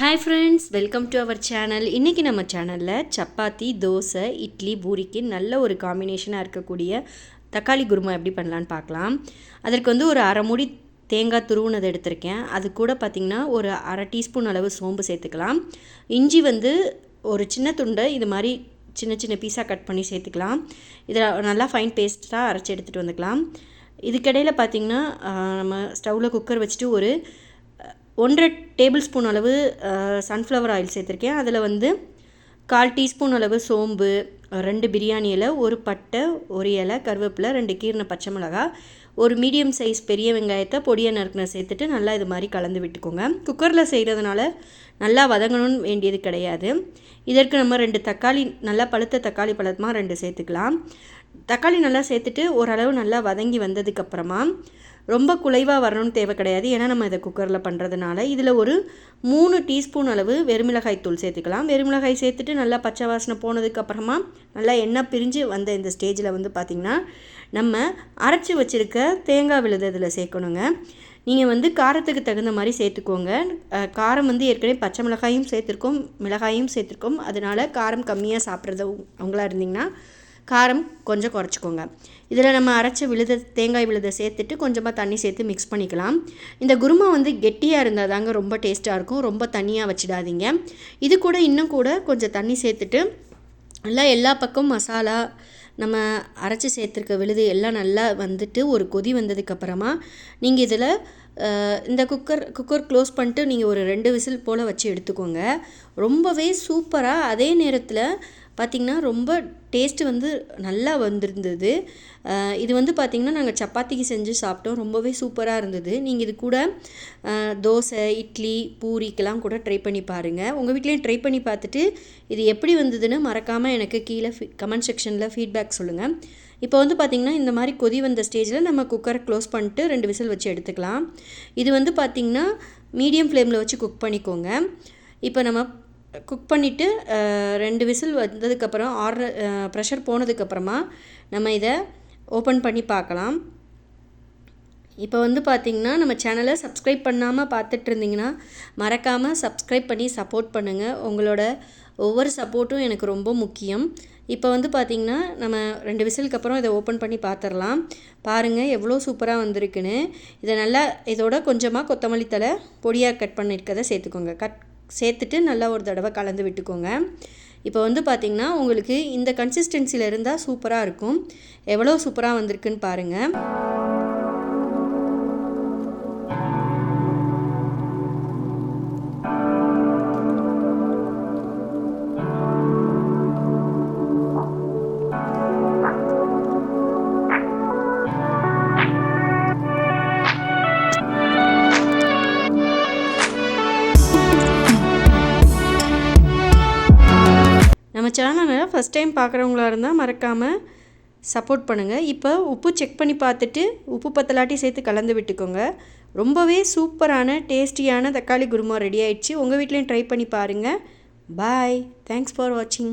Hi friends welcome to our channel இன்றைக்கி நம்ம சேனலில் சப்பாத்தி தோசை இட்லி பூரிக்கு நல்ல ஒரு காம்பினேஷனாக இருக்கக்கூடிய தக்காளி குருமா எப்படி பண்ணலான்னு பார்க்கலாம். அதற்கு வந்து ஒரு அரை மூடி தேங்காய் துருவுனதை எடுத்திருக்கேன். அது கூட பார்த்திங்கன்னா ஒரு அரை டீஸ்பூன் அளவு சோம்பு சேர்த்துக்கலாம். இஞ்சி வந்து ஒரு சின்ன துண்டை இது மாதிரி சின்ன சின்ன பீஸாக கட் பண்ணி சேர்த்துக்கலாம். இதில் நல்லா ஃபைன் பேஸ்ட்டாக அரைச்சி எடுத்துகிட்டு வந்துக்கலாம். இதுக்கிடையில் பார்த்திங்கன்னா நம்ம ஸ்டவ்வில் குக்கர் வச்சுட்டு ஒரு ஒன்றரை டேபிள் ஸ்பூன் அளவு சன்ஃப்ளவர் ஆயில் சேர்த்துருக்கேன். அதில் வந்து கால் டீஸ்பூன் அளவு சோம்பு ரெண்டு பிரியாணி இலை ஒரு பட்டை ஒரு இலை கருவேப்பிலை ரெண்டு கீரண பச்சை மிளகா ஒரு மீடியம் சைஸ் பெரிய வெங்காயத்தை பொடியை நறுக்கின சேர்த்துட்டு நல்லா இது மாதிரி கலந்து விட்டுக்கோங்க. குக்கரில் செய்கிறதுனால நல்லா வதங்கணும்னு வேண்டியது கிடையாது. இதற்கு நம்ம ரெண்டு தக்காளி நல்லா பழுத்த தக்காளி பழத்தமாக ரெண்டு சேர்த்துக்கலாம். தக்காளி நல்லா சேர்த்துட்டு ஓரளவு நல்லா வதங்கி வந்ததுக்கப்புறமா ரொம்ப குலைவாக வரணும்னு தேவை கிடையாது. ஏன்னா நம்ம இதை குக்கரில் பண்ணுறதுனால இதில் ஒரு மூணு டீஸ்பூன் அளவு வெறுமிளகாய் தூள் சேர்த்துக்கலாம். வெறுமிளகாய் சேர்த்துட்டு நல்லா பச்சை வாசனை போனதுக்கப்புறமா நல்லா எண்ணெய் பிரிஞ்சு வந்த இந்த ஸ்டேஜில் வந்து பார்த்திங்கன்னா நம்ம அரைச்சி வச்சுருக்க தேங்காய் விழுது இதில் சேர்க்கணுங்க. நீங்கள் வந்து காரத்துக்கு தகுந்த மாதிரி சேர்த்துக்கோங்க. காரம் வந்து ஏற்கனவே பச்சை மிளகாயும் சேர்த்துருக்கோம் மிளகாயும் சேர்த்துருக்கோம். அதனால் காரம் கம்மியாக சாப்பிட்றது அவங்களா இருந்திங்கன்னா காரம் கொஞ்சம் குறைச்சிக்கோங்க. இதில் நம்ம அரைச்ச விழுத தேங்காய் விழுதை சேர்த்துட்டு கொஞ்சமாக தண்ணி சேர்த்து மிக்ஸ் பண்ணிக்கலாம். இந்த குருமா வந்து கெட்டியாக இருந்தால் தாங்க ரொம்ப டேஸ்ட்டாக இருக்கும். ரொம்ப தண்ணியாக வச்சிடாதீங்க. இது கூட இன்னும் கூட கொஞ்சம் தண்ணி சேர்த்துட்டு நல்லா எல்லா பக்கமும் மசாலா நம்ம அரைச்சி சேர்த்துருக்க விழுது எல்லாம் நல்லா வந்துட்டு ஒரு கொதி வந்ததுக்கப்புறமா நீங்கள் இதில் இந்த குக்கர் குக்கர் க்ளோஸ் பண்ணிட்டு நீங்கள் ஒரு ரெண்டு விசில் போல் வச்சு எடுத்துக்கோங்க. ரொம்பவே சூப்பராக அதே நேரத்தில் பார்த்திங்கன்னா ரொம்ப டேஸ்ட்டு வந்து நல்லா வந்திருந்தது. இது வந்து பார்த்திங்கன்னா நாங்கள் சப்பாத்திக்கு செஞ்சு சாப்பிட்டோம். ரொம்பவே சூப்பராக இருந்தது. நீங்கள் இது கூட தோசை இட்லி பூரிக்கெல்லாம் கூட ட்ரை பண்ணி பாருங்கள் உங்கள் வீட்லேயும் ட்ரை பண்ணி பார்த்துட்டு இது எப்படி வந்ததுன்னு மறக்காமல் எனக்கு கீழே ஃபீ கமெண்ட் செக்ஷனில் ஃபீட்பேக் சொல்லுங்கள் இப்போ வந்து பார்த்திங்கன்னா இந்த மாதிரி கொதி வந்த ஸ்டேஜில் நம்ம குக்கரை க்ளோஸ் பண்ணிட்டு ரெண்டு விசில் வச்சு எடுத்துக்கலாம். இது வந்து பார்த்திங்கன்னா மீடியம் ஃப்ளேமில் வச்சு குக் பண்ணிக்கோங்க. இப்போ நம்ம குக் பண்ணிவிட்டு ரெண்டு விசில் வந்ததுக்கப்புறம் ஆறு ப்ரெஷர் போனதுக்கப்புறமா நம்ம இதை ஓப்பன் பண்ணி பார்க்கலாம். இப்போ வந்து பார்த்திங்கன்னா நம்ம சேனலை சப்ஸ்கிரைப் பண்ணாமல் பார்த்துட்டு இருந்தீங்கன்னா மறக்காமல் சப்ஸ்கிரைப் பண்ணி சப்போர்ட் பண்ணுங்கள் உங்களோட ஒவ்வொரு சப்போர்ட்டும் எனக்கு ரொம்ப முக்கியம். இப்போ வந்து பார்த்திங்கன்னா நம்ம ரெண்டு விசிலுக்கு அப்புறம் இதை ஓப்பன் பண்ணி பார்த்துடலாம். பாருங்கள் எவ்வளோ சூப்பராக வந்திருக்குன்னு. இதை நல்லா இதோட கொஞ்சமாக கொத்தமல்லி தலை பொடியாக கட் பண்ணியிருக்கதை சேர்த்துக்கோங்க. கட் சேர்த்துட்டு நல்லா ஒரு தடவை கலந்து விட்டுக்கோங்க. இப்போ வந்து பார்த்திங்கன்னா உங்களுக்கு இந்த கன்சிஸ்டன்சியில் இருந்தால் சூப்பராக இருக்கும். எவ்வளோ சூப்பராக வந்திருக்குன்னு பாருங்கள் சேனலை ஃபஸ்ட் டைம் பார்க்குறவங்களா இருந்தால் மறக்காமல் சப்போர்ட் பண்ணுங்கள் இப்போ உப்பு செக் பண்ணி பார்த்துட்டு உப்பு பத்தலாட்டி சேர்த்து கலந்து விட்டுக்கோங்க. ரொம்பவே சூப்பரான டேஸ்டியான தக்காளி குருமா ரெடி ஆயிடுச்சு. உங்கள் வீட்லேயும் ட்ரை பண்ணி பாருங்கள் பாய் தேங்க்ஸ் ஃபார் வாட்சிங்